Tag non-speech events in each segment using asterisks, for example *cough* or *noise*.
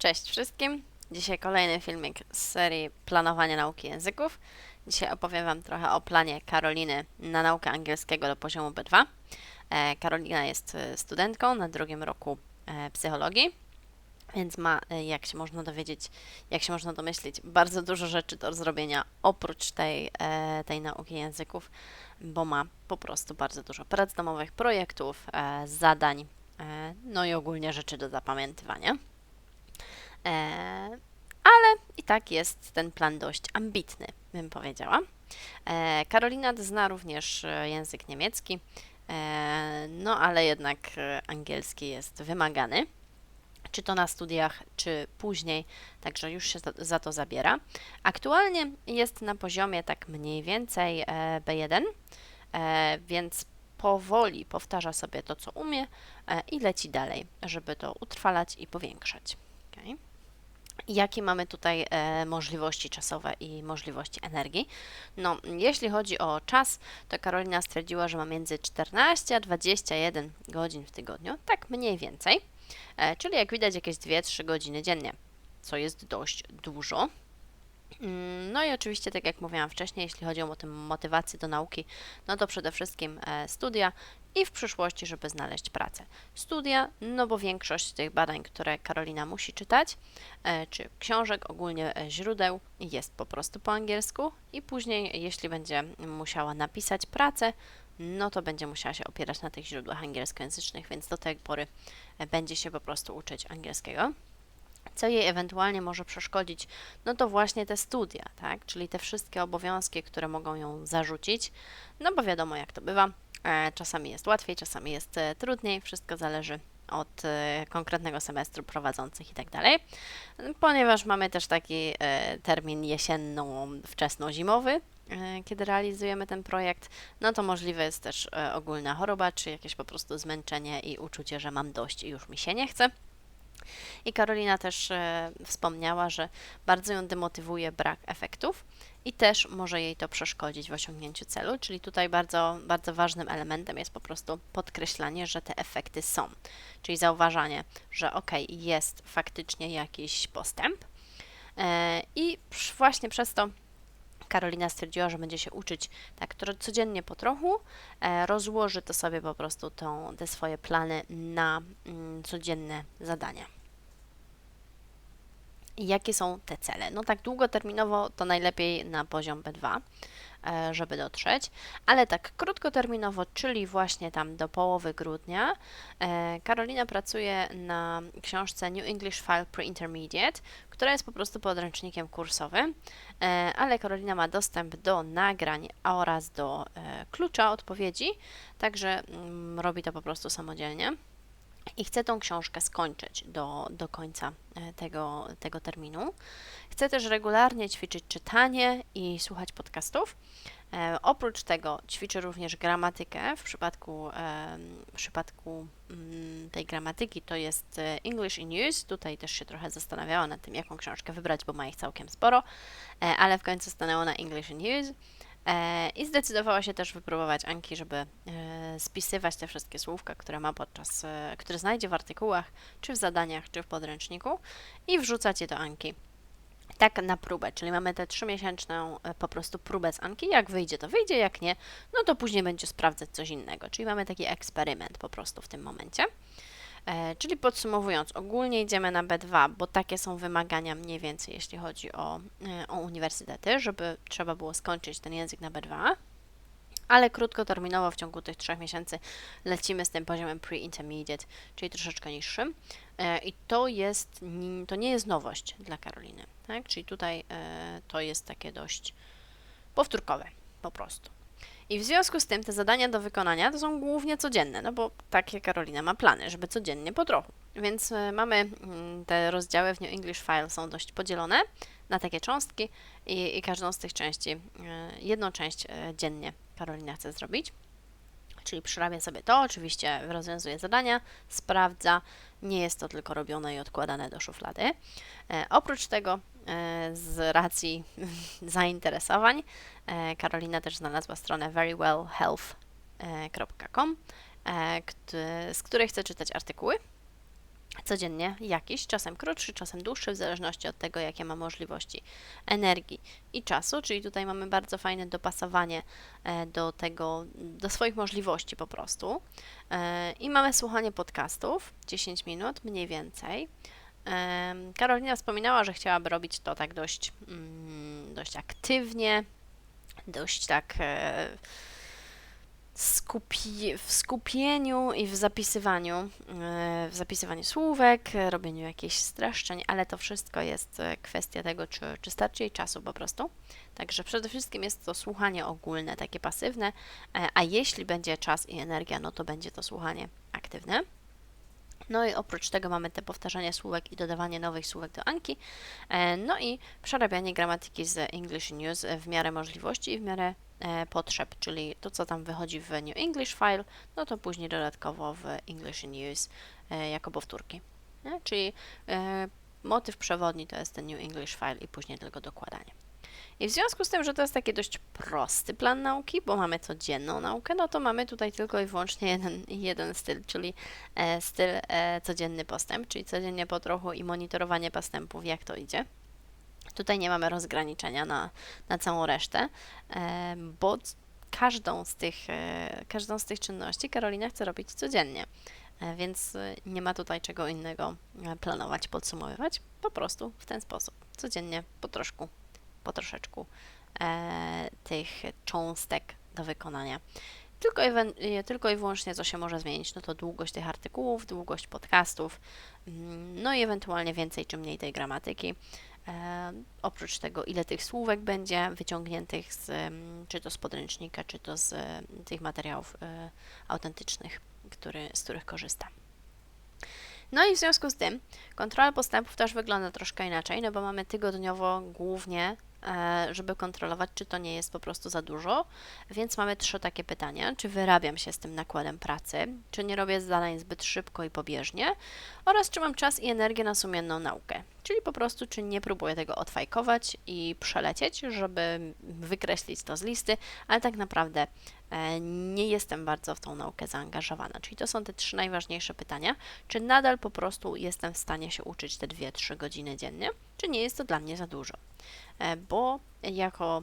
Cześć wszystkim. Dzisiaj kolejny filmik z serii Planowanie nauki języków. Dzisiaj opowiem Wam trochę o planie Karoliny na naukę angielskiego do poziomu B2. E, Karolina jest e, studentką na drugim roku e, psychologii, więc ma, jak się można dowiedzieć, jak się można domyślić, bardzo dużo rzeczy do zrobienia oprócz tej, tej nauki języków, bo ma po prostu bardzo dużo prac domowych, projektów, zadań, no i ogólnie rzeczy do zapamiętywania. E, ale i tak jest ten plan dość ambitny, bym powiedziała. E, Karolina zna również e, język niemiecki, no ale jednak angielski jest wymagany, czy to na studiach, czy później, także już się za, to zabiera. Aktualnie jest na poziomie tak mniej więcej e, B1, e, więc powoli powtarza sobie to, co umie i leci dalej, żeby to utrwalać i powiększać. Okay. Jakie mamy tutaj e, możliwości czasowe i możliwości energii? No, jeśli chodzi o czas, to Karolina stwierdziła, że ma między 14 a 21 godzin w tygodniu, tak mniej więcej, e, czyli jak widać jakieś 2-3 godziny dziennie, co jest dość dużo. Mm, No i oczywiście, tak jak mówiłam wcześniej, jeśli chodzi o motywację do nauki, no to przede wszystkim e, studia i w przyszłości, żeby znaleźć pracę. Studia, no bo większość tych badań, które Karolina musi czytać, e, czy książek, ogólnie e, źródeł, jest po prostu po angielsku i później, jeśli będzie musiała napisać pracę, no to będzie musiała się opierać na tych źródłach angielskojęzycznych, więc do tej pory będzie się po prostu uczyć angielskiego. Co jej ewentualnie może przeszkodzić, no to właśnie te studia, tak? Czyli te wszystkie obowiązki, które mogą ją zarzucić, no bo wiadomo jak to bywa, e, czasami jest łatwiej, czasami jest e, trudniej, wszystko zależy od e, konkretnego semestru prowadzących i tak dalej. Ponieważ mamy też taki termin jesienno-wczesno-zimowy, kiedy realizujemy ten projekt, no to możliwe jest też ogólna choroba, czy jakieś po prostu zmęczenie i uczucie, że mam dość i już mi się nie chce. I Karolina też e, wspomniała, że bardzo ją demotywuje brak efektów i też może jej to przeszkodzić w osiągnięciu celu, czyli tutaj bardzo, bardzo ważnym elementem jest po prostu podkreślanie, że te efekty są, czyli zauważanie, że ok, jest faktycznie jakiś postęp e, i właśnie przez to Karolina stwierdziła, że będzie się uczyć tak codziennie po trochu, e, rozłoży to sobie po prostu tą, te swoje plany na mm, codzienne zadania. Jakie są te cele? No tak długoterminowo to najlepiej na poziom B2, e, żeby dotrzeć, ale tak krótkoterminowo, czyli właśnie tam do połowy grudnia, e, Karolina pracuje na książce New English File Pre-Intermediate, która jest po prostu podręcznikiem kursowym, e, ale Karolina ma dostęp do nagrań oraz do e, klucza odpowiedzi, także mm, robi to po prostu samodzielnie i chcę tą książkę skończyć do, do końca e, tego, tego terminu. Chcę też regularnie ćwiczyć czytanie i słuchać podcastów. E, oprócz tego ćwiczę również gramatykę. W przypadku, em, w przypadku mm, tej gramatyki to jest e, English in Use. Tutaj też się trochę zastanawiała nad tym, jaką książkę wybrać, bo ma ich całkiem sporo, e, ale w końcu stanęło na English in Use. E, I zdecydowała się też wypróbować Anki, żeby e, spisywać te wszystkie słówka, które ma podczas, e, które znajdzie w artykułach, czy w zadaniach, czy w podręczniku i wrzucać je do Anki. Tak na próbę, czyli mamy tę trzymiesięczną po prostu próbę z Anki. Jak wyjdzie, to wyjdzie, jak nie, no to później będzie sprawdzać coś innego. Czyli mamy taki eksperyment po prostu w tym momencie. E, czyli podsumowując, ogólnie idziemy na B2, bo takie są wymagania mniej więcej, jeśli chodzi o, e, o uniwersytety, żeby trzeba było skończyć ten język na B2. Ale krótkoterminowo w ciągu tych trzech miesięcy lecimy z tym poziomem pre-intermediate, czyli troszeczkę niższym. E, I to jest, to nie jest nowość dla Karoliny, tak? Czyli tutaj to jest takie dość powtórkowe, po prostu. I w związku z tym te zadania do wykonania to są głównie codzienne, no bo takie Karolina ma plany, żeby codziennie po trochu. Więc e, mamy mm, te rozdziały w New English File są dość podzielone na takie cząstki i, i każdą z tych części, e, jedną część e, dziennie Karolina chce zrobić. Czyli przyrabia sobie to, oczywiście rozwiązuje zadania, sprawdza, nie jest to tylko robione i odkładane do szuflady. E, oprócz tego, e, z racji *laughs* zainteresowań, e, Karolina też znalazła stronę verywellhealth.com, z której chce czytać artykuły codziennie jakiś, czasem krótszy, czasem dłuższy, w zależności od tego, jakie ma możliwości energii i czasu, czyli tutaj mamy bardzo fajne dopasowanie e, do tego, do swoich możliwości po prostu. E, I mamy słuchanie podcastów, 10 minut mniej więcej. E, Karolina wspominała, że chciałaby robić to tak dość, mm, dość aktywnie, dość tak skupi w skupieniu i w zapisywaniu, e, w zapisywaniu słówek, robieniu jakichś streszczeń, ale to wszystko jest e, kwestia tego, czy, czy starczy jej czasu po prostu. Także przede wszystkim jest to słuchanie ogólne, takie pasywne, e, a jeśli będzie czas i energia, no to będzie to słuchanie aktywne. No i oprócz tego mamy te powtarzanie słówek i dodawanie nowych słówek do Anki. No i przerabianie gramatyki z English News w miarę możliwości i w miarę E, potrzeb, czyli to, co tam wychodzi w New English File, no to później dodatkowo w English News e, jako powtórki. Nie? Czyli e, motyw przewodni to jest ten New English File i później tylko dokładanie. I w związku z tym, że to jest taki dość prosty plan nauki, bo mamy codzienną naukę, no to mamy tutaj tylko i wyłącznie jeden, jeden styl, czyli e, styl e, codzienny postęp, czyli codziennie po trochu i monitorowanie postępów, jak to idzie. Tutaj nie mamy rozgraniczenia na, na całą resztę, e, bo każdą z, tych, e, każdą z tych czynności Karolina chce robić codziennie. E, więc nie ma tutaj czego innego planować, podsumowywać. Po prostu w ten sposób. Codziennie po troszku, po troszeczku tych cząstek do wykonania. Tylko, tylko i wyłącznie co się może zmienić, no to długość tych artykułów, długość podcastów, mm, no i ewentualnie więcej czy mniej tej gramatyki. E, oprócz tego, ile tych słówek będzie wyciągniętych z, czy to z podręcznika, czy to z tych materiałów e, autentycznych, który, z których korzysta. No i w związku z tym kontrola postępów też wygląda troszkę inaczej, no bo mamy tygodniowo głównie żeby kontrolować, czy to nie jest po prostu za dużo. Więc mamy trzy takie pytania. Czy wyrabiam się z tym nakładem pracy? Czy nie robię zadań zbyt szybko i pobieżnie? Oraz czy mam czas i energię na sumienną naukę? Czyli po prostu, czy nie próbuję tego odfajkować i przelecieć, żeby wykreślić to z listy, ale tak naprawdę e, nie jestem bardzo w tą naukę zaangażowana. Czyli to są te trzy najważniejsze pytania. Czy nadal po prostu jestem w stanie się uczyć te 2-3 godziny dziennie, czy nie jest to dla mnie za dużo? E, bo jako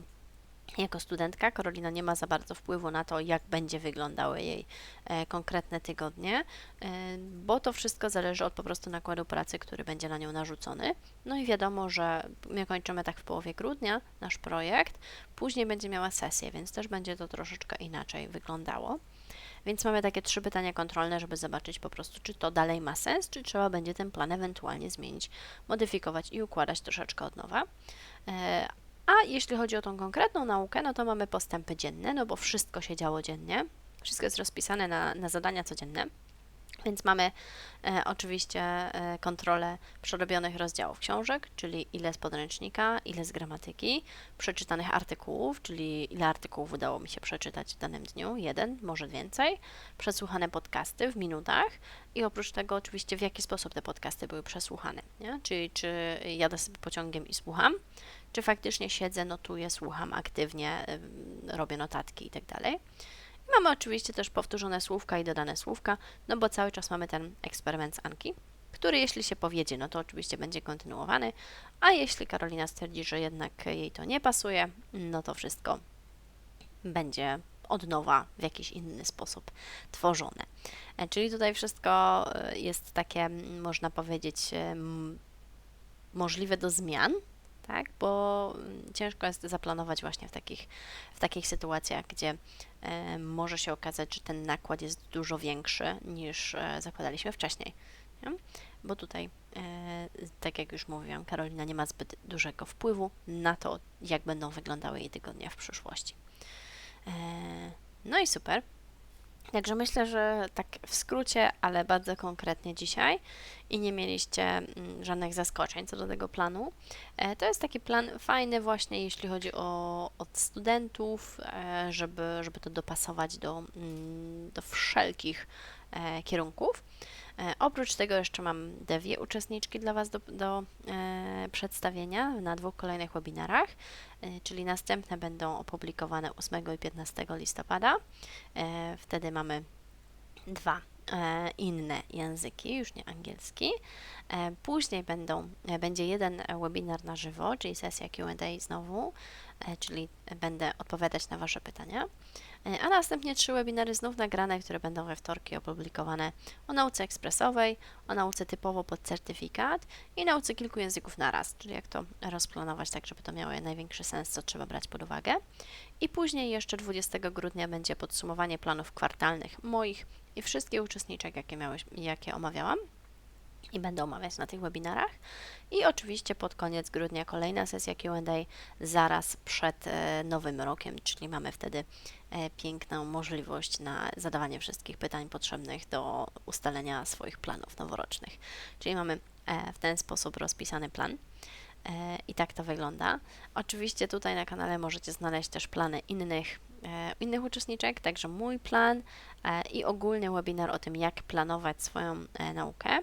jako studentka Karolina nie ma za bardzo wpływu na to, jak będzie wyglądały jej e, konkretne tygodnie, e, bo to wszystko zależy od po prostu nakładu pracy, który będzie na nią narzucony. No i wiadomo, że my kończymy tak w połowie grudnia nasz projekt, później będzie miała sesję, więc też będzie to troszeczkę inaczej wyglądało. Więc mamy takie trzy pytania kontrolne, żeby zobaczyć po prostu, czy to dalej ma sens, czy trzeba będzie ten plan ewentualnie zmienić, modyfikować i układać troszeczkę od nowa. Jeśli chodzi o tą konkretną naukę, no to mamy postępy dzienne, no bo wszystko się działo dziennie, wszystko jest rozpisane na, na zadania codzienne. Więc mamy e, oczywiście e, kontrolę przerobionych rozdziałów książek, czyli ile z podręcznika, ile z gramatyki, przeczytanych artykułów, czyli ile artykułów udało mi się przeczytać w danym dniu, jeden, może więcej, przesłuchane podcasty w minutach i oprócz tego oczywiście w jaki sposób te podcasty były przesłuchane, nie? czyli czy jadę sobie pociągiem i słucham, czy faktycznie siedzę, notuję, słucham aktywnie, robię notatki itd. tak Mamy oczywiście też powtórzone słówka i dodane słówka, no bo cały czas mamy ten eksperyment z Anki, który jeśli się powiedzie, no to oczywiście będzie kontynuowany, a jeśli Karolina stwierdzi, że jednak jej to nie pasuje, no to wszystko będzie od nowa w jakiś inny sposób tworzone. E, czyli tutaj wszystko e, jest takie, można powiedzieć, możliwe do zmian, tak? Bo mm, ciężko jest zaplanować właśnie w takich, w takich sytuacjach, gdzie e, może się okazać, że ten nakład jest dużo większy niż e, zakładaliśmy wcześniej. Nie? Bo tutaj, e, tak jak już mówiłam, Karolina nie ma zbyt dużego wpływu na to, jak będą wyglądały jej tygodnie w przyszłości. E, no i super. Także myślę, że tak w skrócie, ale bardzo konkretnie dzisiaj i nie mieliście mm, żadnych zaskoczeń co do tego planu. E, to jest taki plan fajny właśnie, jeśli chodzi o od studentów, e, żeby, żeby to dopasować do, mm, do wszelkich e, kierunków. E, oprócz tego jeszcze mam dwie uczestniczki dla Was do, do e, przedstawienia na dwóch kolejnych webinarach, e, czyli następne będą opublikowane 8 i 15 listopada. E, wtedy mamy dwa inne języki, już nie angielski. E, Później będą, e, będzie jeden e, webinar na żywo, czyli sesja Q&A znowu, e, czyli będę odpowiadać na Wasze pytania. E, A następnie trzy webinary znów nagrane, które będą we wtorki opublikowane o nauce ekspresowej, o nauce typowo pod certyfikat i nauce kilku języków na raz, czyli jak to rozplanować tak, żeby to miało największy sens, co trzeba brać pod uwagę. I później jeszcze 20 grudnia będzie podsumowanie planów kwartalnych moich i wszystkich uczestniczek, jakie, miałeś, jakie omawiałam i będę omawiać na tych webinarach. I oczywiście pod koniec grudnia kolejna sesja QA zaraz przed e, nowym rokiem, czyli mamy wtedy e, piękną możliwość na zadawanie wszystkich pytań potrzebnych do ustalenia swoich planów noworocznych. Czyli mamy e, w ten sposób rozpisany plan. I tak to wygląda. Oczywiście tutaj na kanale możecie znaleźć też plany innych, innych uczestniczek, także mój plan e, i ogólnie webinar o tym, jak planować swoją e, naukę.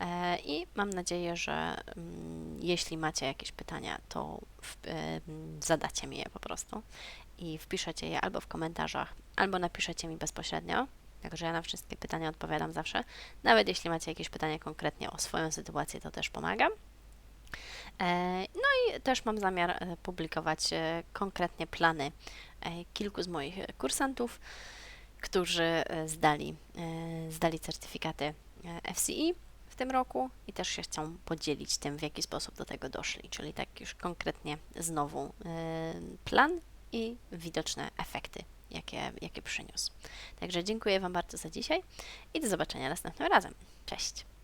E, I mam nadzieję, że mm, jeśli macie jakieś pytania, to w, e, zadacie mi je po prostu i wpiszecie je albo w komentarzach, albo napiszecie mi bezpośrednio. Także ja na wszystkie pytania odpowiadam zawsze. Nawet jeśli macie jakieś pytania konkretnie o swoją sytuację, to też pomagam. E, No i też mam zamiar e, publikować e, konkretnie plany e, kilku z moich e, kursantów, którzy e, zdali, e, zdali certyfikaty e, FCE w tym roku i też się chcą podzielić tym, w jaki sposób do tego doszli, czyli tak już konkretnie znowu e, plan i widoczne efekty, jakie, jakie przyniósł. Także dziękuję Wam bardzo za dzisiaj i do zobaczenia następnym razem. Cześć!